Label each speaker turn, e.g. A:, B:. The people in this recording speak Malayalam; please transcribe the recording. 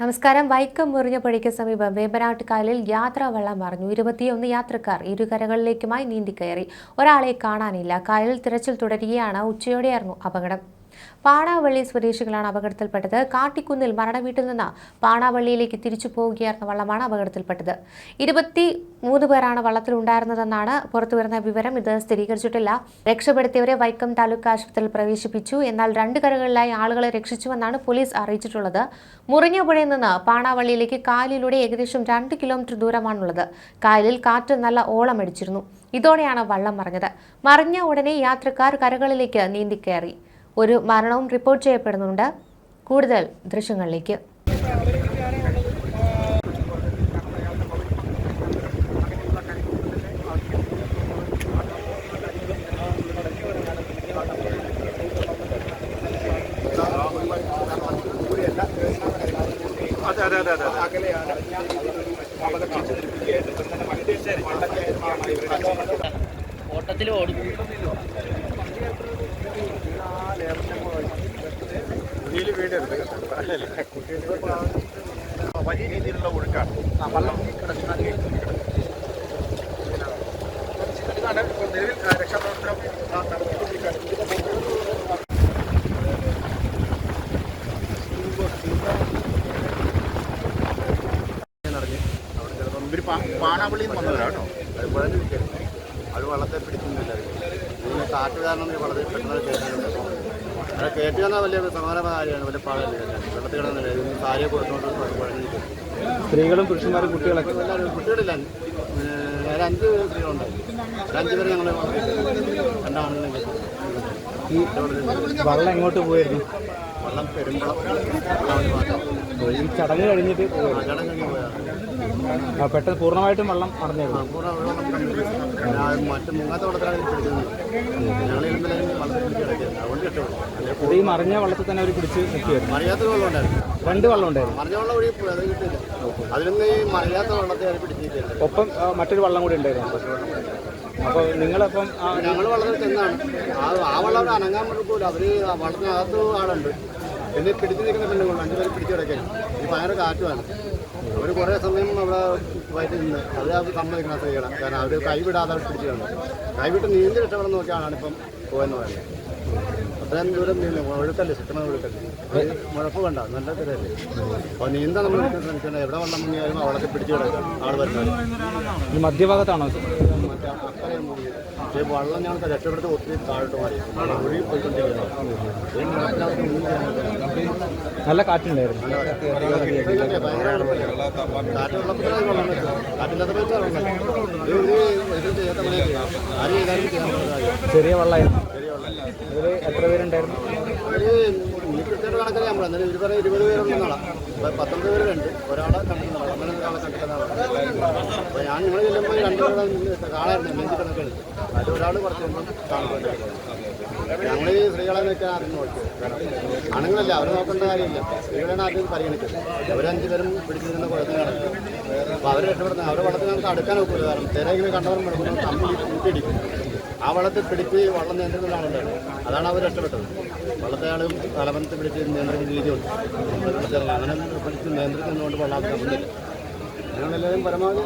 A: നമസ്കാരം. വൈക്കം മുറിഞ്ഞപ്പുഴയ്ക്ക് സമീപം വേമ്പനാട്ട് കായലിൽ യാത്രാ വെള്ളം മറിഞ്ഞു. ഇരുപത്തിയൊന്ന് യാത്രക്കാർ ഇരുകരകളിലേക്കുമായി നീന്തിക്കയറി ഒരാളെ കാണാനില്ല. കായലിൽ തിരച്ചിൽ തുടരുകയാണ്. ഉച്ചയോടെയായിരുന്നു അപകടം. പാണാവള്ളി സ്വദേശികളാണ് അപകടത്തിൽപ്പെട്ടത്. കാട്ടിക്കുന്നിൽ മരണവീട്ടിൽ നിന്ന് പാണാവള്ളിയിലേക്ക് തിരിച്ചു പോവുകയായിരുന്ന വള്ളമാണ് അപകടത്തിൽപ്പെട്ടത്. ഇരുപത്തി മൂന്ന് പേരാണ് വള്ളത്തിലുണ്ടായിരുന്നതെന്നാണ് പുറത്തുവരുന്ന വിവരം. ഇത് സ്ഥിരീകരിച്ചിട്ടില്ല. രക്ഷപ്പെടുത്തിയവരെ വൈക്കം താലൂക്ക് ആശുപത്രിയിൽ പ്രവേശിപ്പിച്ചു. എന്നാൽ രണ്ട് കരകളിലായി ആളുകളെ രക്ഷിച്ചുവെന്നാണ് പോലീസ് അറിയിച്ചിട്ടുള്ളത്. മുറിഞ്ഞപുഴയിൽ നിന്ന് പാണാവള്ളിയിലേക്ക് കായലിലൂടെ ഏകദേശം രണ്ട് കിലോമീറ്റർ ദൂരമാണുള്ളത്. കായലിൽ കാറ്റ് നല്ല ഓളമടിച്ചിരുന്നു. ഇതോടെയാണ് വള്ളം മറിഞ്ഞത്. മറിഞ്ഞ ഉടനെ യാത്രക്കാർ കരകളിലേക്ക് നീന്തിക്കയറി ഒരു മരണവും റിപ്പോർട്ട് ചെയ്യപ്പെടുന്നുണ്ട്. കൂടുതൽ ദൃശ്യങ്ങളിലേക്ക്.
B: ഓട്ടത്തിൽ ഓടും.
C: ഇതിൽ വീടരുത് വലിയ രീതിയിലുള്ള ഒഴുക്കാണ്. ഇതാണ് ഇപ്പോൾ നിലവിൽ രക്ഷാപ്രവർത്തനം നടത്തിക്കൊണ്ടിരിക്കുകയാണ്. നിന്ന് വന്നവരാ കേട്ടോ. അത് വളരെ അത് വള്ളത്തെ പിടിക്കുന്നില്ല. കാറ്റ് കാരണം വളരെ പെട്ടെന്ന് കയറ്റുന്നുണ്ട് അത് കയറ്റുക എന്നാൽ വലിയ സമാനമായ കാര്യമാണ് വലിയ പാടല്ലേ വെള്ളത്തിൽ കിടന്നില്ല ഇതിന് സാരിയെ കൊടുത്തോണ്ട് കുഴഞ്ഞു
D: സ്ത്രീകളും പുരുഷന്മാരും കുട്ടികളൊക്കെ?
C: എല്ലാവരും കുട്ടികളില്ല. ഏഹ് അഞ്ച് പേര് ഞങ്ങൾ രണ്ടാണെങ്കിലും
D: ഈ വള്ളം എങ്ങോട്ട് പോയിരുന്നു?
C: വള്ളം പെരുമ്പളം.
D: ഈ ചടങ്ങ് കഴിഞ്ഞിട്ട് പെട്ടെന്ന് പൂർണമായിട്ടും വെള്ളം മറിഞ്ഞായിരുന്നു ഇത് ഈ മറിഞ്ഞ വള്ളത്തിൽ തന്നെ അവർ പിടിച്ച്
C: മറിയാത്ത വെള്ളം ഉണ്ടായിരുന്നു.
D: രണ്ട് വള്ളം ഉണ്ടായിരുന്നു.
C: മറിഞ്ഞ വെള്ളം ഒഴി അത് കിട്ടില്ല അതിലൊന്ന് ഈ മറിയാത്ത വെള്ളത്തെ അവർ പിടിച്ചിരിക്കുന്നത്
D: ഒപ്പം മറ്റൊരു വെള്ളം കൂടി ഉണ്ടായിരുന്നു. അപ്പോൾ നിങ്ങളപ്പം
C: ഞങ്ങൾ വള്ളത്തിൽ ചെന്നാണ്. ആ ആ വള്ളം അനങ്ങാൻ പറ്റില്ല അവർ വള്ളത്തിനകത്ത് ആളുണ്ട്. പിന്നെ പിടിച്ചു നിൽക്കുന്ന പെണ്ണുങ്ങൾ അഞ്ചുപേര് പിടിച്ചു കിടക്കാൻ ഈ ഭയങ്കര കാറ്റുമാണ്. അവർ കുറേ സമയം അവിടെ വയറ്റിൽ നിന്ന് അവർ അവർ സമ്മതിക്കണം സ്ത്രീകളെ കാരണം അവർ കൈവിടാതെ അവർ പിടിച്ചു കിടന്നു. കൈവിട്ട് നീന്തി രക്ഷപ്പെടാൻ നോക്കിയാണ് ഇപ്പം പോയെന്ന് പറയുന്നത്. അത്രയും ദൂരം നീന്തി ഒഴുക്കല്ലേ? ശക്തമായ ഒഴുക്കല്ലേ? മുഴപ്പ് കണ്ട നല്ല തിരയല്ലേ? അപ്പോൾ നീന്താൻ നമ്മൾ ശ്രമിക്കേണ്ട. എവിടെ വെള്ളം മുങ്ങിയാലും അവളൊക്കെ പിടിച്ചു കിടക്കാം. ആൾ വരുന്നത്
D: മധ്യഭാഗത്താണോ.
C: പക്ഷേ വള്ളം ഞങ്ങൾക്ക് രക്ഷപ്പെടുത്തി ഒത്തിരി താഴോട്ട് മാറി. ഒഴുകി പോയിക്കൊണ്ടിരിക്കുകയാണ്
D: നല്ല കാറ്റുണ്ടായിരുന്നു. ചെറിയ വള്ളമായിരുന്നു എത്ര പേരുണ്ടായിരുന്നു
C: പേര് ഒരാളെ അപ്പൊ ഞാൻ നിങ്ങൾ ചെല്ലുമ്പോൾ കാണാറുണ്ട് കണക്കാണ് അത് ഒരാൾ കുറച്ച് കാണുന്നുണ്ട് ഞങ്ങൾ ഈ സ്ത്രീകളെ നോക്കാൻ ആദ്യം നോക്കി. ആണുങ്ങളല്ല? അവർ നോക്കേണ്ട കാര്യമില്ല. സ്ത്രീകളാണ് ആദ്യം പരിഗണിച്ചത്. അവരഞ്ച് പേരും പിടിച്ചിരുന്ന കുഴപ്പത്തിലാണ് അപ്പോൾ അവരെ രക്ഷപ്പെടുന്നത് അവരെ വള്ളത്തിൽ നമുക്ക് അടുക്കാൻ നോക്കില്ല കാരണം തിരയിങ്ങനെ കണ്ടവരും കിടക്കുന്നു തമ്മിൽ കൂട്ടിയിടിക്കും. ആ വള്ളത്തിൽ പിടിച്ച് വള്ളം നിയന്ത്രിക്കുന്ന ആളുണ്ടായിരുന്നു അതാണ് അവർ രക്ഷപ്പെട്ടത്. വള്ളത്തെ ആളും തലവനത്തിൽ പിടിച്ച് നിയന്ത്രിക്കുന്ന രീതിയുണ്ട് അങ്ങനെ പിടിച്ച് നിയന്ത്രിക്കുന്നതുകൊണ്ട് വള്ളം തമ്മിലില്ല ഞങ്ങളെല്ലാവരും പരമാവധി